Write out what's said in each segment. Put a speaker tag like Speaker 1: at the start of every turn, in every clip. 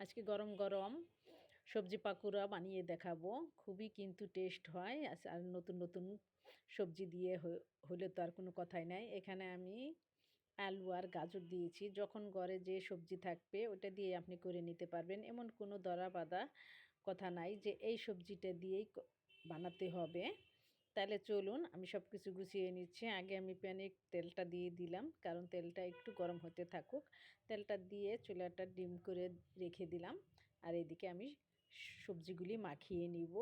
Speaker 1: আজকে গরম গরম সবজি পাকুড়া বানিয়ে দেখাবো। খুবই কিন্তু টেস্ট হয়। আর নতুন নতুন সবজি দিয়ে হলে তো আর কোনো কথাই নাই। এখানে আমি আলু আর গাজর দিয়েছি। যখন ঘরে যে সবজি থাকবে ওটা দিয়ে আপনি করে নিতে পারবেন। এমন কোনো দরা বাঁধা কথা নাই যে এই সবজিটা দিয়েই বানাতে হবে। তাহলে চলুন আমি সব কিছু গুছিয়ে নিচ্ছি। আগে আমি প্যানে তেলটা দিয়ে দিলাম, কারণ তেলটা একটু গরম হতে থাকুক। তেলটা দিয়ে চুলাটা ডিম করে রেখে দিলাম। আর এদিকে আমি সবজিগুলি মাখিয়ে নিব।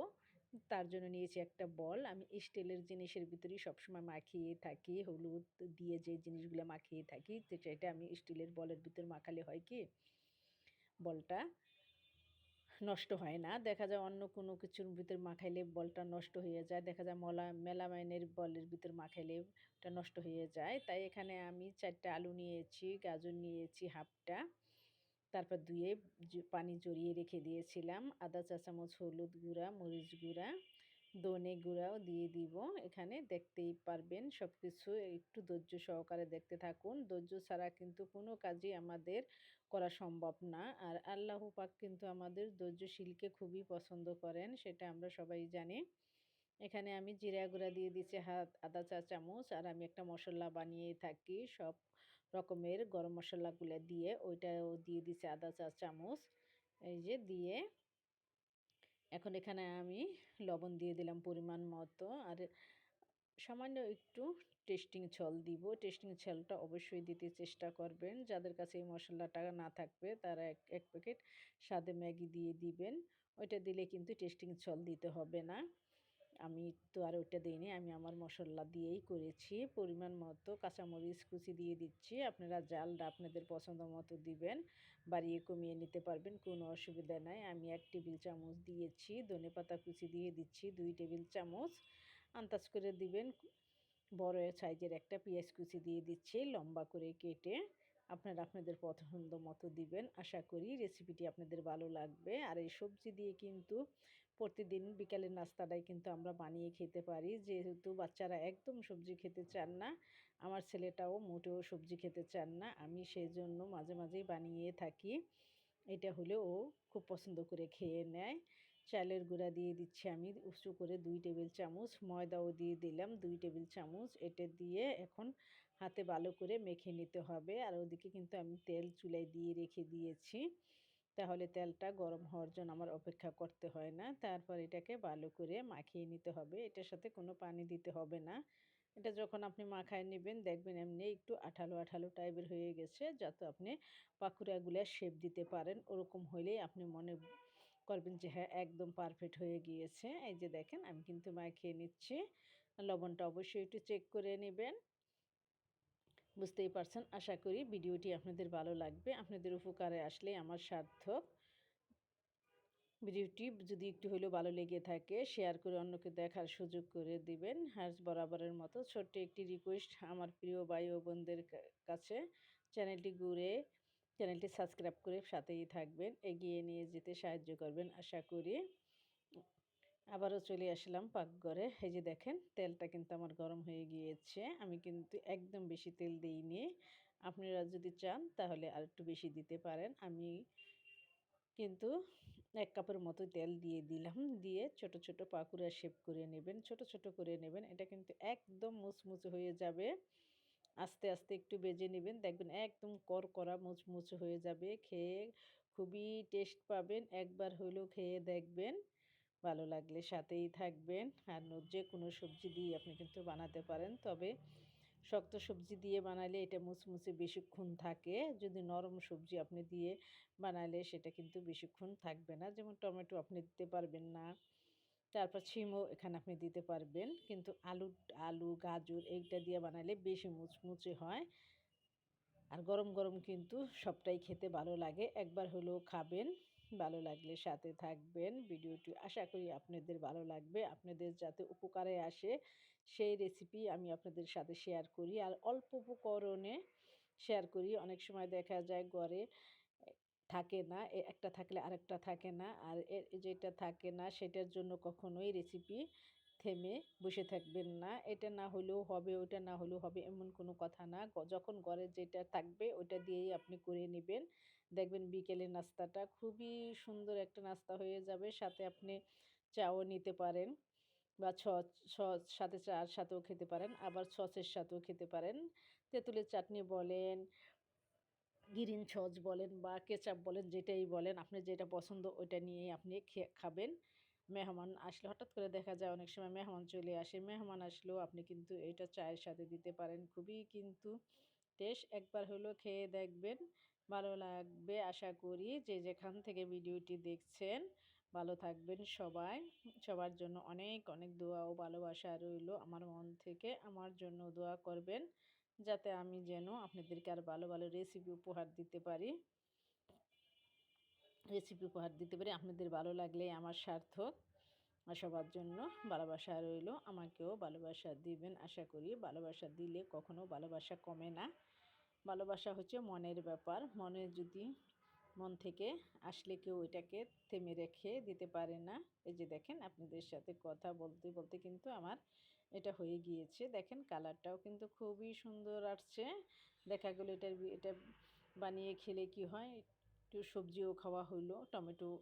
Speaker 1: তার জন্য নিয়েছি একটা বল। আমি স্টিলের জিনিসের ভিতরেই সবসময় মাখিয়ে থাকি। হলুদ দিয়ে যে জিনিসগুলো মাখিয়ে থাকি সেটা আমি স্টিলের বলের ভিতর মাখালে হয় কি? বলটা নষ্ট হয় না। দেখা যায় অন্য কোনো কিছুর ভিতর মাখাইলে বলটা নষ্ট হয়ে যায়। দেখা যায় মলা, মেলামাইনের বলের ভিতর মাখাইলে ওটা নষ্ট হয়ে যায়। তাই এখানে আমি চারটা আলু নিয়েছি, গাজর নিয়েছি হাফটা। তারপর ধুয়ে পানি জড়িয়ে রেখে দিয়েছিলাম। আদা চা চামচ হলুদ গুঁড়া, মরিচ গুঁড়া, ধনে গুঁড়াও দিয়ে দিব। এখানে দেখতেই পারবেন সব কিছু একটু ধৈর্য সহকারে দেখতে থাকুন। ধৈর্য ছাড়া কিন্তু কোনো কাজই আমাদের করা সম্ভব না। আর আল্লাহ পাক কিন্তু আমাদের ধৈর্যশীলকে খুবই পছন্দ করেন, সেটা আমরা সবাই জানি। এখানে আমি জিরা গুঁড়া দিয়ে দিচ্ছি হাত, আদা, চা, চামচ, আর আমি একটা মশলা বানিয়ে থাকি সব রকমের গরম মশলাগুলো দিয়ে, ওইটাও দিয়ে দিচ্ছি আদা, চা, চামচ, এই যে দিয়ে। এখন এখানে আমি লবণ দিয়ে দিলাম পরিমাণ মতো, আর সামান্য একটু টেস্টিং ছল দিব। টেস্টিং ছলটা অবশ্যই দিতে চেষ্টা করবেন। যাদের কাছে এই মশলাটা না থাকবে, তারা এক এক প্যাকেট স্বাদে ম্যাগি দিয়ে দিবেন। ওইটা দিলে কিন্তু টেস্টিং ছল দিতে হবে না। আমি তো আর ওইটা দিইনি, আমি আমার মশলা দিয়েই করেছি। পরিমাণ মতো কাঁচামরিচ কুচি দিয়ে দিচ্ছি। আপনারা জালটা আপনাদের পছন্দ মতো দিবেন, বাড়িয়ে কমিয়ে নিতে পারবেন, কোনো অসুবিধা নাই। আমি এক টেবিল চামচ দিয়েছি ধনে পাতা কুচি দিয়ে দিচ্ছি, দুই টেবিল চামচ। আন্দাজ করে দিবেন বড় সাইজের একটা পেঁয়াজ কুচি দিয়ে দিচ্ছি, লম্বা করে কেটে আপনারা আপনাদের পছন্দ মতো দিবেন। আশা করি রেসিপিটি আপনাদের ভালো লাগবে। আর এই সবজি দিয়ে কিন্তু প্রতিদিন বিকালের নাস্তাটাই কিন্তু আমরা বানিয়ে খেতে পারি। যেহেতু বাচ্চারা একদম সবজি খেতে চান না, আমার ছেলেটাও মোটেও সবজি খেতে চান না, আমি সেই জন্য মাঝে মাঝেই বানিয়ে থাকি। এটা হলে ও খুব পছন্দ করে খেয়ে নেয়। চালের গুঁড়া দিয়ে দিচ্ছি আমি। উঁচু করে দুই টেবিল চামচ ময়দাও দিয়ে দিলাম। দুই টেবিল চামচ এটা দিয়ে এখন হাতে ভালো করে মেখে নিতে হবে। আর ওদিকে কিন্তু আমি তেল চুলায় দিয়ে রেখে দিয়েছি। তাহলে তেলটা গরম হওয়ার জন্য আমার অপেক্ষা করতে হয় না। তারপর এটাকে ভালো করে মাখিয়ে নিতে হবে। এটার সাথে কোনো পানি দিতে হবে না। এটা যখন আপনি মাখায় নেবেন, দেখবেন এমনি একটু আঠালো আঠালো টাইপের হয়ে গেছে। যাতে আপনি পাকুড়াগুলো শেপ দিতে পারেন। ওরকম হলেই আপনি মনে করবেন যে হ্যাঁ একদম পারফেক্ট হয়ে গিয়েছে। এই যে দেখেন, আমি কিন্তু মাখিয়ে নিচ্ছি। লবণটা অবশ্যই একটু চেক করে নেবেন। বুঝতেই পারছেন? আশা করি ভিডিওটি আপনাদের ভালো লাগবে। আপনাদের উপকারে আসলে আমার সার্থক। ভিডিওটি যদি একটু হলেও ভালো লেগে থাকে শেয়ার করে অন্যকে দেখার সুযোগ করে দিবেন। আর বরাবরের মতো ছোট্ট একটি রিকোয়েস্ট আমার প্রিয় ভাই ও বোনদের কাছে। চ্যানেলটি ঘুরে চ্যানেলটি সাবস্ক্রাইব করে সাথেই থাকবেন, এগিয়ে নিয়ে যেতে সাহায্য করবেন আশা করি। আবারও চলে আসলাম পাকঘরে। এই যে দেখেন, তেলটা কিন্তু আমার গরম হয়ে গিয়েছে। আমি কিন্তু একদম বেশি তেল দিইনি। আপনারা যদি চান তাহলে আর একটু বেশি দিতে পারেন। আমি কিন্তু এক কাপের মতো তেল দিয়ে দিলাম। দিয়ে ছোট ছোট পাকুড়া শেপ করে নেবেন, ছোট ছোট করে নেবেন। এটা কিন্তু একদম মুচমুচে হয়ে যাবে। আস্তে আস্তে একটু বেজে নেবেন। দেখবেন একদম করকরা মুচমুচে হয়ে যাবে। খেয়ে খুবই টেস্ট পাবেন। একবার হলেও খেয়ে দেখবেন। ভালো লাগলে সাথেই থাকবেন। আর যে কোনো সবজি দিয়ে আপনি কিন্তু বানাতে পারেন। তবে শক্ত সবজি দিয়ে বানালে এটা মুচমুচে বেশিক্ষণ থাকে। যদি নরম সবজি আপনি দিয়ে বানালে সেটা কিন্তু বেশিক্ষণ থাকবে না। যেমন টমেটো আপনি দিতে পারবেন না। তারপর ছিমও এখানে আপনি দিতে পারবেন। কিন্তু আলু আলু, গাজর এইটা দিয়ে বানালে বেশি মুচমুচে হয়। আর গরম গরম কিন্তু সবটাই খেতে ভালো লাগে। একবার হলেও খাবেন, ভালো লাগলে সাথে থাকবেন। ভিডিওটি আশা করি আপনাদের ভালো লাগবে। আপনাদের যাতে উপকারে আসে সেই রেসিপি আমি আপনাদের সাথে শেয়ার করি। আর অল্প উপকরণে শেয়ার করি। অনেক সময় দেখা যায় ঘরে থাকে না একটা থাকলে আরেকটা থাকে না। আর যেটা থাকে না, সেটার জন্য কখনোই রেসিপি থেমে বসে থাকবেন না। এটা না হলেও হবে, ওটা না হলেও হবে এমন কোনো কথা না। যখন ঘরে যেটা থাকবে, ওটা দিয়েই আপনি করে নেবেন। দেখবেন বিকেলের নাস্তাটা খুবই সুন্দর একটা নাস্তা হয়ে যাবে। সাথে আপনি চাও নিতে পারেন বা সস সাথে চার সাথেও খেতে পারেন। আবার সসের সাথেও খেতে পারেন। তেঁতুলের চাটনি বলেন গ্রিন সস বলেন বা কেচাপ বলেন, যেটাই বলেন, আপনি যেটা পছন্দ ওইটা নিয়েই আপনি খাবেন। মেহমান আসলে হঠাৎ করে দেখা যায় অনেক সময় মেহমান চলে আসে। মেহমান আসলেও আপনি কিন্তু এটা চায়ের সাথে দিতে পারেন। খুবই কিন্তু টেস্ট। একবার হলো খেয়ে দেখবেন। ভালো লাগবে। আশা করি যে যেখান থেকে ভিডিওটি দেখছেন, ভালো থাকবেন সবাই। সবার জন্য অনেক অনেক দোয়া ও ভালোবাসা রইল আমার মন থেকে। আমার জন্য দোয়া করবেন। যাতে আমি যেন আপনাদেরকে আর ভালো ভালো রেসিপি উপহার দিতে পারি। রেসিপি উপহার দিতে পারি। আপনাদের ভালো লাগলে আমার সার্থক সবার জন্য ভালোবাসা রইল। আমাকেও ভালোবাসা দিবেন আশা করি। ভালোবাসা দিলে কখনো ভালোবাসা কমে না। ভালোবাসা হচ্ছে মনের ব্যাপার। মনে যদি মন থেকে আসলে কেউ এটাকে থেমে রেখে দিতে পারে না। এই যে দেখেন আপনাদের সাথে কথা বলতে বলতে কিন্তু আমার এটা হয়ে গিয়েছে। দেখেন কালারটাও কিন্তু খুবই সুন্দর আসছে। দেখা গেলো এটার বি- এটা বানিয়ে খেলে কি হয়? একটু সবজিও খাওয়া হলো টমেটো,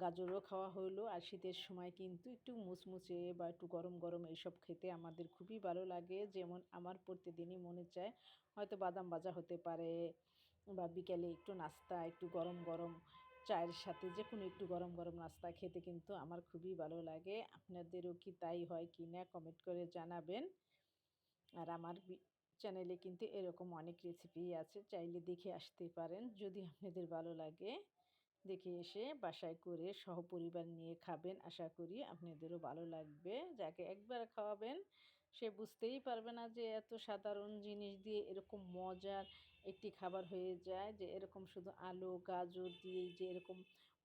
Speaker 1: গাজরও খাওয়া হলো আর শীতের সময় কিন্তু একটু মুচমুচে বা একটু গরম গরম এইসব খেতে আমাদের খুবই ভালো লাগে। যেমন আমার প্রতিদিনই মনে চায়, হয়তো বাদাম ভাজা হতে পারে বা বিকেলে একটু নাস্তা, একটু গরম গরম চায়ের সাথে যে কোনো একটু গরম গরম নাস্তা খেতে কিন্তু আমার খুবই ভালো লাগে। আপনাদেরও কি তাই হয় কি না কমেন্ট করে জানাবেন। আর আমার চ্যানেলে কিন্তু এরকম অনেক রেসিপি আছে, চাইলে দেখে আসতে পারেন যদি আপনাদের ভালো লাগে। দেখে এসে বাসায় করে সহপরিবার নিয়ে খাবেন, আশা করি আপনাদেরও ভালো লাগবে। যাকে একবার খাওয়াবেন সে বুঝতেই পারবে না যে এত সাধারণ জিনিস দিয়ে এরকম মজার একটি খাবার হয়ে যায়, যে এরকম শুধু আলু, গাজর দিয়ে যে এরকম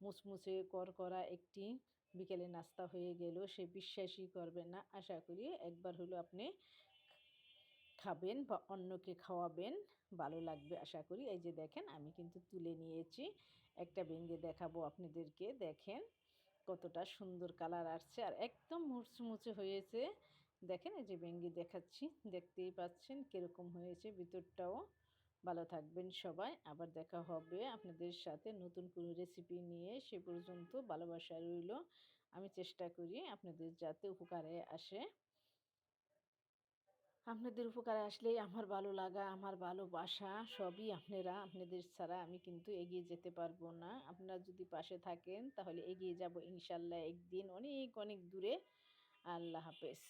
Speaker 1: মুচমুচে করকরা একটি বিকেলে নাস্তা হয়ে গেল, সে বিশ্বাসই করবে না। আশা করি একবার হলো আপনি খাবেন বা অন্যকে খাওয়াবেন, ভালো লাগবে। আশা করি এই যে দেখেন, আমি কিন্তু তুলে নিয়েছি, একটা ভেঙে দেখাবো আপনাদেরকে। দেখেন কতটা সুন্দর কালার আসছে, আর একদম মুচমুচে হয়েছে। দেখেন এই যে ভেঙ্গি দেখাচ্ছি, দেখতেই পাচ্ছেন কীরকম হয়েছে। ভিতরটাও ভালো থাকবেন সবাই। আবার দেখা হবে আপনাদের সাথে নতুন কোনো রেসিপি নিয়ে। সে পর্যন্ত ভালোবাসা রইল। আমি চেষ্টা করি আপনাদের যাতে উপকারে আসে। আপনাদের উপকারে আসলেই আমার ভালো লাগা, আমার ভালোবাসা সবই আপনারা, আপনাদের ছাড়া আমি কিন্তু এগিয়ে যেতে পারব না। আপনারা যদি পাশে থাকেন তাহলে এগিয়ে যাব ইনশাল্লাহ একদিন অনেক অনেক দূরে। আল্লাহ হাফেজ।